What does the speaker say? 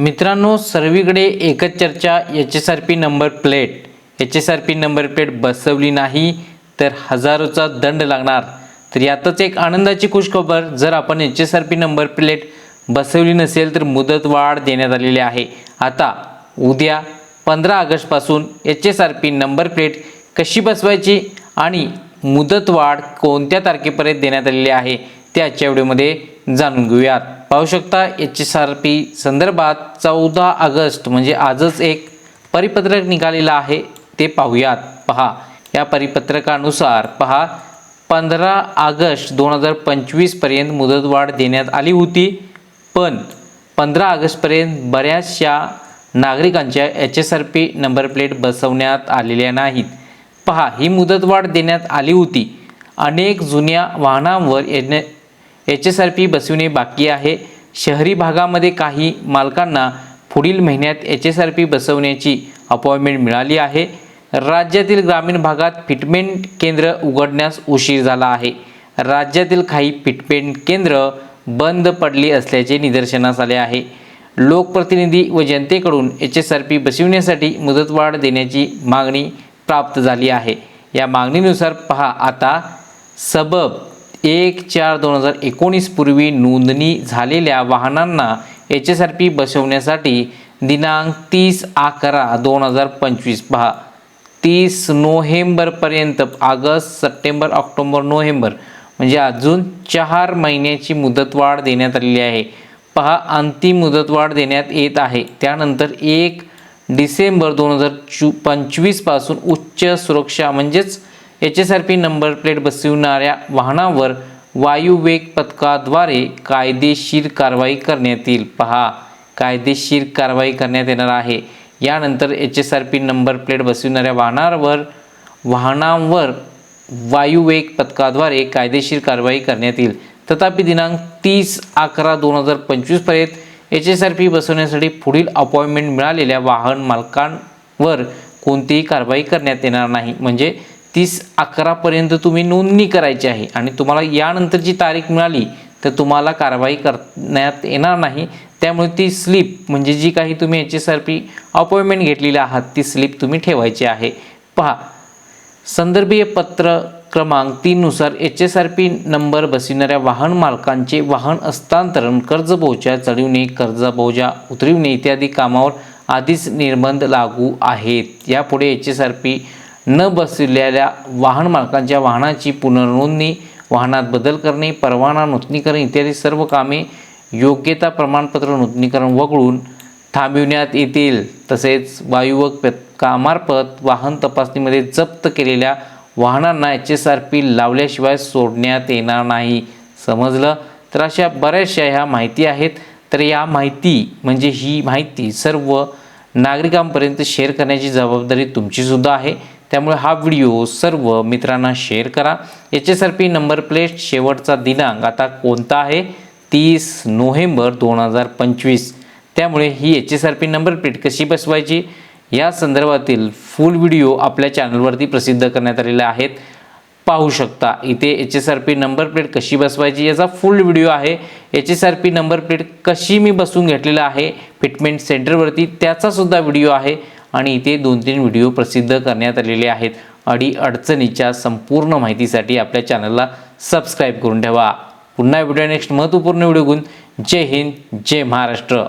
मित्रांनो सर्वीकडे एकच चर्चा H S R P number plate. H S R P number plate बसवली नाही तर हजारोचा दंड लागणार. तर यातच एक आनंदाची खुशखबर जर आपण H S R P number plate बसवली नसेल तर मुदतवाढ देण्यात आलेली आहे. आता उद्या पंधरा ऑगस्टपासून H S R P number plate कशी बसवायची आणि मुदतवाढ कोणत्या तारखेपर्यंत देण्यात आलेली आहे ते आजच्या व्हिडिओमध्ये जाणून घेऊयात. पाहू शकता एच एस आर पी संदर्भात चौदा ऑगस्ट म्हणजे आजच एक परिपत्रक निघालेलं आहे ते पाहूयात. पहा या परिपत्रकानुसार पहा पंधरा ऑगस्ट दोन हजार पंचवीसपर्यंत मुदतवाढ देण्यात आली होती पण पंधरा ऑगस्टपर्यंत बऱ्याचशा नागरिकांच्या H S R P number plate बसवण्यात आलेल्या नाहीत. पहा ही मुदतवाढ देण्यात आली होती. अनेक जुन्या वाहनांवर N H S R P बसविणे बाकी आहे. शहरी भागामध्ये काही मालकांना पुढील महिन्यात एच एस आर पी बसवण्याची अपॉइंटमेंट मिळाली आहे. राज्यातील ग्रामीण भागात फिटमेंट केंद्र उघडण्यास उशीर झाला आहे. राज्यातील काही फिटमेंट केंद्र बंद पडली असल्याचे निदर्शनास आले आहे. लोकप्रतिनिधी व जनतेकडून एच एस आर पी बसविण्यासाठी मुदतवाढ देण्याची मागणी प्राप्त झाली आहे. या मागणीनुसार पहा आता सबब एक चार दोन हजार एकोणीसपूर्वी नोंदणी झालेल्या वाहनांना एच एस आर पी बसवण्यासाठी दिनांक तीस अकरा दोन हजार पंचवीस पहा. तीस नोव्हेंबरपर्यंत ऑगस्ट सप्टेंबर ऑक्टोबर नोव्हेंबर म्हणजे अजून चार महिन्याची मुदतवाढ देण्यात आलेली आहे. पहा अंतिम मुदतवाढ देण्यात येत आहे. त्यानंतर एक डिसेंबर दोन हजार चू पंचवीसपासून उच्च सुरक्षा म्हणजेच H S R P number plate बसविणाऱ्या वाहनांवर वायुवेग पथकाद्वारे कायदेशीर कारवाई करण्यात येईल. पहा कायदेशीर कारवाई करण्यात येणार आहे. यानंतर H S R P number plate बसविणाऱ्या वाहनांवर वाहनांवर वायुवेग पथकाद्वारे कायदेशीर कारवाई करण्यात येईल. तथापि दिनांक तीस अकरा दोन हजार पंचवीसपर्यंत एच एस आर पी बसवण्यासाठी पुढील अपॉइंटमेंट मिळालेल्या वाहन मालकांवर कोणतीही कारवाई करण्यात येणार नाही. म्हणजे तीस अकरापर्यंत तुम्ही नोंदणी करायची आहे. आणि तुम्हाला यानंतरची तारीख मिळाली तर तुम्हाला कारवाई करण्यात येणार नाही. त्यामुळे ती स्लिप म्हणजे जी काही तुम्ही H S R P appointment घेतलेली आहात ती स्लिप तुम्ही ठेवायची आहे. पहा संदर्भीय पत्र क्रमांक तीननुसार H S R P number बसविणाऱ्या वाहन मालकांचे वाहन हस्तांतरण कर्जबोजा चढविणे कर्जबोजा उतरविणे इत्यादी कामावर आधीच निर्बंध लागू आहेत. यापुढे एच एस आर पी न बसलेल्या वाहन मालकांच्या वाहनाची पुनर्नोंदणी वाहनात बदल करणे परवाना नूतनीकरण इत्यादी सर्व कामे योग्यता प्रमाणपत्र नूतनीकरण वगळून थांबविण्यात येतील. तसेच वायुवक कामार्फत वाहन तपासणीमध्ये जप्त केलेल्या वाहनांना एच एस आर पी लावल्याशिवाय सोडण्यात येणार नाही. समजलं? तर अशा बऱ्याचशा ह्या माहिती आहेत. तर या माहिती म्हणजे ही माहिती सर्व नागरिकांपर्यंत शेअर करण्याची जबाबदारी तुमचीसुद्धा आहे. त्यामुळे हा व्हिडिओ सर्व मित्रांना शेअर करा. H S R P number plate शेवटचा दिनांक आता कोणता आहे? तीस नोव्हेंबर दोन हजार पंचवीस. त्यामुळे ही H S R P number plate कशी बसवायची? या संदर्भातील फुल व्हिडिओ आपल्या चॅनलवरती प्रसिद्ध करण्यात आलेले आहेत. पाहू शकता इथे H S R P number plate कशी बसवायची याचा फुल व्हिडिओ आहे. H S R P number plate कशी मी बसून घेतलेला आहे? फिटमेंट सेंटरवरती त्याचासुद्धा व्हिडिओ आहे. आणि इथे दोन तीन व्हिडिओ प्रसिद्ध करण्यात आलेले आहेत. अडी अडचणीच्या संपूर्ण माहितीसाठी आपल्या चॅनलला सबस्क्राईब करून ठेवा. पुन्हा व्हिडिओ नेक्स्ट महत्त्वपूर्ण व्हिडिओ घेऊन. जय हिंद जय महाराष्ट्र.